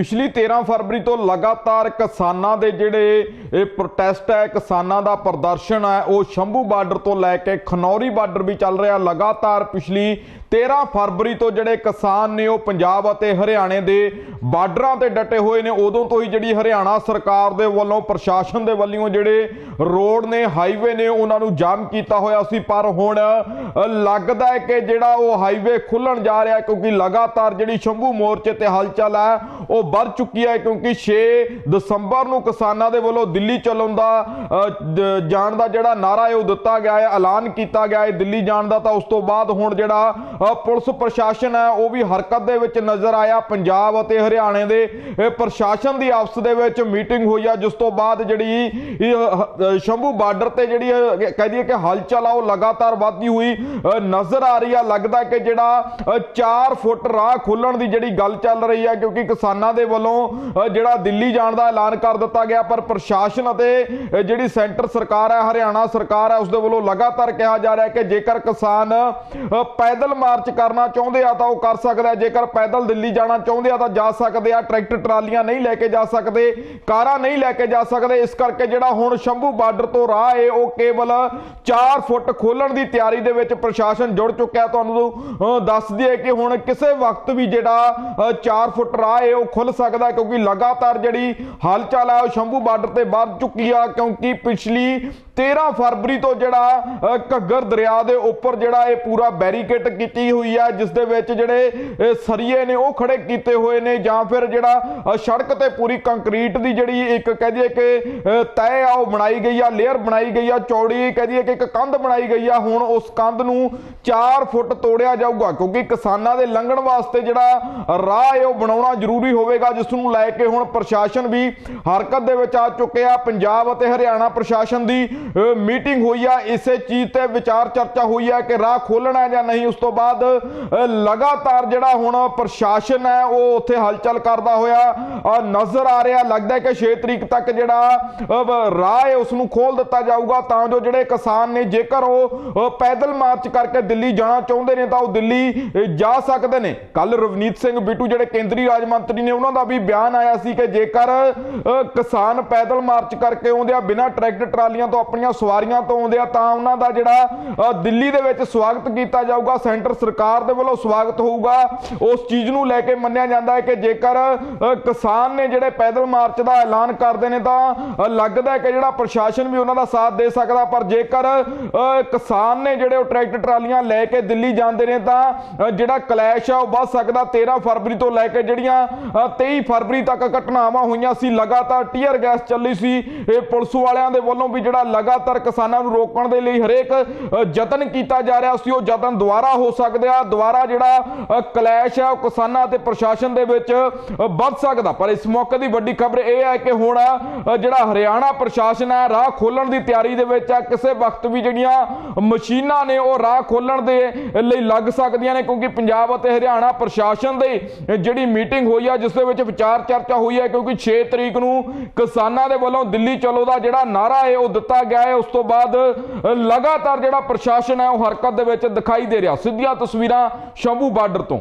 ਪਿਛਲੀ 13 ਫਰਵਰੀ ਤੋਂ ਲਗਾਤਾਰ ਕਿਸਾਨਾਂ ਦੇ ਜਿਹੜੇ ਇਹ ਪ੍ਰੋਟੈਸਟ ਹੈ, ਕਿਸਾਨਾਂ ਦਾ ਪ੍ਰਦਰਸ਼ਨ ਹੈ, ਉਹ ਸ਼ੰਭੂ ਬਾਰਡਰ ਤੋਂ ਲੈ ਕੇ ਖਨੌਰੀ ਬਾਰਡਰ ਵੀ ਚੱਲ ਰਿਹਾ। ਲਗਾਤਾਰ ਪਿਛਲੀ 13 ਫਰਵਰੀ ਤੋਂ ਜਿਹੜੇ ਕਿਸਾਨ ਨੇ ਉਹ ਪੰਜਾਬ ਅਤੇ ਹਰਿਆਣੇ ਦੇ ਬਾਰਡਰਾਂ ਤੇ ਡਟੇ ਹੋਏ ਨੇ, ਉਦੋਂ ਤੋਂ ਹੀ ਜਿਹੜੀ ਹਰਿਆਣਾ ਸਰਕਾਰ ਦੇ ਵੱਲੋਂ, ਪ੍ਰਸ਼ਾਸਨ ਦੇ ਵੱਲੋਂ ਜਿਹੜੇ ਰੋਡ ਨੇ, ਹਾਈਵੇ ਨੇ, ਉਹਨਾਂ ਨੂੰ ਜਾਮ ਕੀਤਾ ਹੋਇਆ ਸੀ। ਪਰ ਹੁਣ ਲੱਗਦਾ ਹੈ ਕਿ ਜਿਹੜਾ ਉਹ ਹਾਈਵੇ ਖੁੱਲਣ ਜਾ ਰਿਹਾ ਕਿਉਂਕਿ ਲਗਾਤਾਰ ਜਿਹੜੀ ਸ਼ੰਭੂ ਮੋਰਚੇ ਤੇ ਹਲਚਲ ਹੈ, ਉਹ ਵੱਧ ਚੁੱਕੀ ਹੈ, ਕਿਉਂਕਿ 6 ਦਸੰਬਰ ਨੂੰ ਕਿਸਾਨਾਂ ਦੇ ਵੱਲੋਂ ਦਿੱਲੀ ਚੱਲਣ ਦਾ ਜਾਣ ਦਾ ਜਿਹੜਾ ਨਾਰਾ ਹੈ, ਉਹ ਦਿੱਤਾ ਗਿਆ ਹੈ, ਐਲਾਨ ਕੀਤਾ ਗਿਆ ਹੈ ਦਿੱਲੀ ਜਾਣ ਦਾ। ਤਾਂ ਉਸ ਤੋਂ ਬਾਅਦ ਹੁਣ ਜਿਹੜਾ ਪੁਲਿਸ ਪ੍ਰਸ਼ਾਸਨ ਹੈ ਉਹ ਵੀ ਹਰਕਤ ਦੇ ਵਿੱਚ ਨਜ਼ਰ ਆਇਆ। ਪੰਜਾਬ ਅਤੇ ਹਰਿਆਣੇ ਦੇ ਪ੍ਰਸ਼ਾਸਨ ਦੀ ਆਪਸ ਦੇ ਵਿੱਚ ਮੀਟਿੰਗ ਹੋਈ ਆ ਜਿਸ ਤੋਂ ਬਾਅਦ ਜਿਹੜੀ ਸ਼ੰਭੂ ਬਾਰਡਰ ਤੇ ਜਿਹੜੀ ਕਹਿ ਦਈਏ ਕਿ ਹਲਚਲ ਆ ਉਹ ਲਗਾਤਾਰ ਵੱਧਦੀ ਹੋਈ ਨਜ਼ਰ ਆ ਰਹੀ ਆ। ਲੱਗਦਾ ਕਿ ਜਿਹੜਾ 4 ਫੁੱਟ ਰਾਹ ਖੋਲਣ ਦੀ ਜਿਹੜੀ ਗੱਲ ਚੱਲ ਰਹੀ ਹੈ ਕਿਉਂਕਿ ਕਿਸਾਨਾਂ ਦੇ ਵੱਲੋਂ ਜਿਹੜਾ ਦਿੱਲੀ ਜਾਣ ਦਾ ਐਲਾਨ ਕਰ ਦਿੱਤਾ ਗਿਆ ਪਰ ਪ੍ਰਸ਼ਾਸਨ ਅਤੇ ਜਿਹੜੀ ਸੈਂਟਰ ਸਰਕਾਰ ਹੈ ਹਰਿਆਣਾ ਸਰਕਾਰ ਹੈ ਉਸ ਦੇ ਵੱਲੋਂ ਲਗਾਤਾਰ ਕਿਹਾ ਜਾ ਰਿਹਾ ਕਿ ਜੇਕਰ ਕਿਸਾਨ ਅ, ਪੈਦਲ ਮਾਰਚ ਕਰਨਾ ਚਾਹੁੰਦੇ ਆ ਤਾਂ ਉਹ ਕਰ ਸਕਦਾ ਜੇਕਰ ਪੈਦਲ ਦਿੱਲੀ ਜਾਣਾ ਚਾਹੁੰਦੇ ਆ ਤਾਂ ਜਾ ਸਕਦੇ ਆ। ਟਰੈਕਟਰ ਟਰਾਲੀਆਂ ਨਹੀਂ ਲੈ ਕੇ ਜਾ ਸਕਦੇ ਕਾਰਾਂ ਨਹੀਂ ਲੈ ਕੇ ਜਾ ਸਕਦੇ। ਇਸ ਕਰਕੇ ਜਿਹੜਾ ਹੁਣ ਸ਼ੰਭੂ ਬਾਰਡਰ ਤੋਂ ਰਾਹ ਹੈ ਉਹ ਕੇਵਲ 4 ਫੁੱਟ ਖੋਲਣ ਦੀ ਤਿਆਰੀ ਦੇ ਵਿੱਚ ਪ੍ਰਸ਼ਾਸਨ ਜੁੜ ਚੁੱਕਿਆ। ਤੁਹਾਨੂੰ ਅ, ਦੱਸ ਦਈਏ ਕਿ ਹੁਣ ਕਿਸੇ ਵਕਤ ਵੀ ਜਿਹੜਾ 4 ਫੁੱਟ ਰਾਹ ਏ ਉਹ ਖੁੱਲ ਸਕਦਾ ਕਿਉਂਕਿ ਲਗਾਤਾਰ ਜਿਹੜੀ ਹਲਚਲ ਹੈ ਉਹ ਸ਼ੰਭੂ ਬਾਰਡਰ ਤੇ ਵੱਧ ਚੁੱਕੀ ਆ। ਕਿਉਂਕਿ ਪਿਛਲੀ 13 ਫਰਵਰੀ ਤੋਂ ਜਿਹੜਾ ਘੱਗਰ ਦਰਿਆ ਦੇ ਉੱਪਰ ਜਿਹੜਾ ਇਹ ਪੂਰਾ ਬੈਰੀਕੇਡ ਕੀਤੀ ਹੋਈ ਆ ਜਿਸ ਦੇ ਵਿੱਚ ਜਿਹੜੇ ਸਰੀਏ ਨੇ ਉਹ ਖੜੇ ਕੀਤੇ ਹੋਏ ਨੇ, ਜਾਂ ਫਿਰ ਜਿਹੜਾ ਸੜਕ ਤੇ ਪੂਰੀ ਕੰਕਰੀਟ ਦੀ ਜਿਹੜੀ ਇੱਕ ਕਹਿ ਦਈਏ ਕਿ ਤੈਅ ਆ, ਉਹ ਬਣਾਈ ਗਈ ਆ, ਲੇਅਰ ਬਣਾਈ ਗਈ ਆ, ਚੌੜੀ ਕਹਿ ਦਈਏ ਕਿ ਇੱਕ ਕੰਧ ਬਣਾਈ ਗਈ ਆ, ਹੁਣ ਉਸ ਕੰਧ ਨੂੰ 4 ਫੁੱਟ ਤੋੜਿਆ ਜਾਊਗਾ, ਕਿਉਂਕਿ ਕਿਸਾਨਾਂ ਦੇ ਲੰਘਣ ਵਾਸਤੇ ਜਿਹੜਾ ਰਾਹ ਹੈ, ਉਹ ਬਣਾਉਣਾ ਜ਼ਰੂਰੀ ਹੋਵੇਗਾ, ਜਿਸ ਨੂੰ ਲੈ ਕੇ ਹੁਣ ਪ੍ਰਸ਼ਾਸਨ ਵੀ ਹਰਕਤ ਦੇ ਵਿੱਚ ਆ ਚੁੱਕਿਆ, ਪੰਜਾਬ ਅਤੇ ਹਰਿਆਣਾ ਪ੍ਰਸ਼ਾਸਨ ਦੀ ਮੀਟਿੰਗ ਹੋਈ ਆ, ਇਸੇ ਚੀਜ਼ ਤੇ ਵਿਚਾਰ ਚਰਚਾ ਹੋਈ ਆ ਕਿ ਰਾਹ ਖੋਲਣਾ ਜਾਂ ਨਹੀਂ। ਉਸ ਤੋਂ ਬਾਅਦ ਲਗਾਤਾਰ ਜਿਹੜਾ ਹੁਣ ਪ੍ਰਸ਼ਾਸਨ ਹੈ, ਉਹ ਉੱਥੇ ਹਲਚਲ ਕਰਦਾ ਹੋਇਆ ਨਜ਼ਰ ਆ ਰਿਹਾ। ਲੱਗਦਾ ਹੈ ਕਿ 6 ਤਰੀਕ ਤੱਕ ਜਿਹੜਾ ਰਾਹ ਹੈ ਉਸ ਨੂੰ ਖੋਲ ਦਿੱਤਾ ਜਾਊਗਾ। ਤਾਂ ਜੋ ਜਿਹੜੇ ਕਿਸਾਨ ਨੇ, ਜੇਕਰ ਉਹ ਪੈਦਲ ਮਾਰਚ ਕਰਕੇ ਦਿੱਲੀ ਜਾਣਾ ਚਾਹੁੰਦੇ ਨੇ, ਤਾਂ ਉਹ ਦਿੱਲੀ ਜਾ ਸਕਦੇ ਨੇ। ਕੱਲ ਰਵਨੀਤ ਸਿੰਘ ਬਿੱਟੂ, ਜਿਹੜੇ ਕੇਂਦਰੀ ਰਾਜ ਮੰਤਰੀ ਨੇ, ਉਹਨਾਂ ਦਾ ਵੀ ਬਿਆਨ ਆਇਆ ਸੀ ਕਿ ਜੇਕਰ ਕਿਸਾਨ ਪੈਦਲ ਮਾਰਚ ਕਰਕੇ ਆਉਂਦੇ ਆ ਬਿਨਾਂ ਟਰੈਕਟਰ ਟਰਾਲੀਆਂ ਤੋਂ ਆਪਣੀਆਂ ਸਵਾਰੀਆਂ ਤੋਂ ਆਉਂਦੇ ਆ ਤਾਂ ਉਹਨਾਂ ਦਾ ਜਿਹੜਾ ਦਿੱਲੀ ਦੇ ਵਿੱਚ ਸਵਾਗਤ ਕੀਤਾ ਜਾਊਗਾ ਸੈਂਟਰ ਸਰਕਾਰ ਦੇ ਵੱਲੋਂ ਸਵਾਗਤ ਹੋਊਗਾ। ਉਸ ਚੀਜ਼ ਨੂੰ ਲੈ ਕੇ ਮੰਨਿਆ ਜਾਂਦਾ ਹੈ ਕਿ ਜੇਕਰ ਕਿਸਾਨ ਨੇ ਜਿਹੜੇ ਪੈਦਲ ਮਾਰਚ ਦਾ ਐਲਾਨ ਕਰਦੇ ਨੇ ਤਾਂ ਲੱਗਦਾ ਹੈ ਕਿ ਜਿਹੜਾ ਪ੍ਰਸ਼ਾਸਨ ਵੀ ਉਹਨਾਂ ਦਾ ਸਾਥ ਦੇ ਸਕਦਾ ਪਰ ਜੇਕਰ ਕਿਸਾਨ ਨੇ ਜਿਹੜੇ ਉਹ ਟਰੈਕਟਰ ਟਰਾਲੀਆਂ ਲੈ ਕੇ ਦਿੱਲੀ ਜਾਂਦੇ ਨੇ ਤਾਂ ਜਿਹੜਾ ਕਲੈਸ਼ ਆ ਉਹ ਵੱਧ ਸਕਦਾ। 13 ਫਰਵਰੀ ਤੋਂ ਲੈ ਕੇ ਜਿਹੜੀਆਂ ਅ, 23 ਫਰਵਰੀ ਤੱਕ ਘਟਨਾਵਾਂ ਹੋਈਆਂ ਸੀ ਲਗਾਤਾਰ ਟੀਅਰ ਗੈਸ ਚੱਲੀ ਸੀ। ਇਹ ਪੁਲਿਸ ਵਾਲਿਆਂ ਦੇ ਵੱਲੋਂ ਵੀ ਜਿਹੜਾ ਲਗਾਤਾਰ ਕਿਸਾਨਾਂ ਨੂੰ ਰੋਕਣ ਦੇ ਲਈ ਹਰੇਕ ਯਤਨ ਕੀਤਾ ਜਾ ਰਿਹਾ ਸੀ, ਉਹ ਯਤਨ ਦੁਬਾਰਾ ਹੋ ਸਕਦੇ ਆ, ਦੁਬਾਰਾ ਜਿਹੜਾ ਕਲੈਸ਼ ਹੈ ਉਹ ਕਿਸਾਨਾਂ ਤੇ ਪ੍ਰਸ਼ਾਸਨ ਦੇ ਵਿੱਚ ਵੱਧ ਸਕਦਾ। ਪਰ ਇਸ ਮੌਕੇ ਦੀ ਵੱਡੀ ਖਬਰ ਇਹ ਹੈ ਕਿ ਹੁਣ ਜਿਹੜਾ ਹਰਿਆਣਾ ਪ੍ਰਸ਼ਾਸਨ ਹੈ, ਰਾਹ ਖੋਲਣ ਦੀ ਤਿਆਰੀ ਦੇ ਵਿੱਚ ਹੈ, ਕਿਸੇ ਵਕਤ ਵੀ ਜਿਹੜੀਆਂ ਮਸ਼ੀਨਾਂ ਨੇ, ਉਹ ਰਾਹ ਖੋਲਣ ਦੇ ਲਈ ਲੱਗ ਸਕਦੀਆਂ ਨੇ, ਕਿਉਂਕਿ ਪੰਜਾਬ ਅਤੇ ਹਰਿਆਣਾ ਪ੍ਰਸ਼ਾਸਨ ਦੇ ਜਿਹੜੀ ਮੀਟਿੰਗ ਹੋਈ ਆ, ਜਿਸ ਦੇ ਵਿੱਚ ਵਿਚਾਰ ਚਰਚਾ ਹੋਈ ਹੈ, ਕਿਉਂਕਿ 6 ਤਰੀਕ ਨੂੰ ਕਿਸਾਨਾਂ ਦੇ ਵੱਲੋਂ ਦਿੱਲੀ ਚਲੋ ਦਾ ਜਿਹੜਾ ਨਾਰਾ ਹੈ, ਉਹ ਦਿੱਤਾ ਗਿਆ ਹੈ। ਉਸ ਤੋਂ ਬਾਅਦ ਲਗਾਤਾਰ ਜਿਹੜਾ ਪ੍ਰਸ਼ਾਸਨ ਹੈ, ਉਹ ਹਰਕਤ ਦੇ ਵਿੱਚ ਦਿਖਾਈ ਦੇ ਰਿਹਾ। ਸਿੱਧੀਆਂ ਤਸਵੀਰਾਂ ਸ਼ੰਭੂ ਬਾਰਡਰ ਤੋਂ।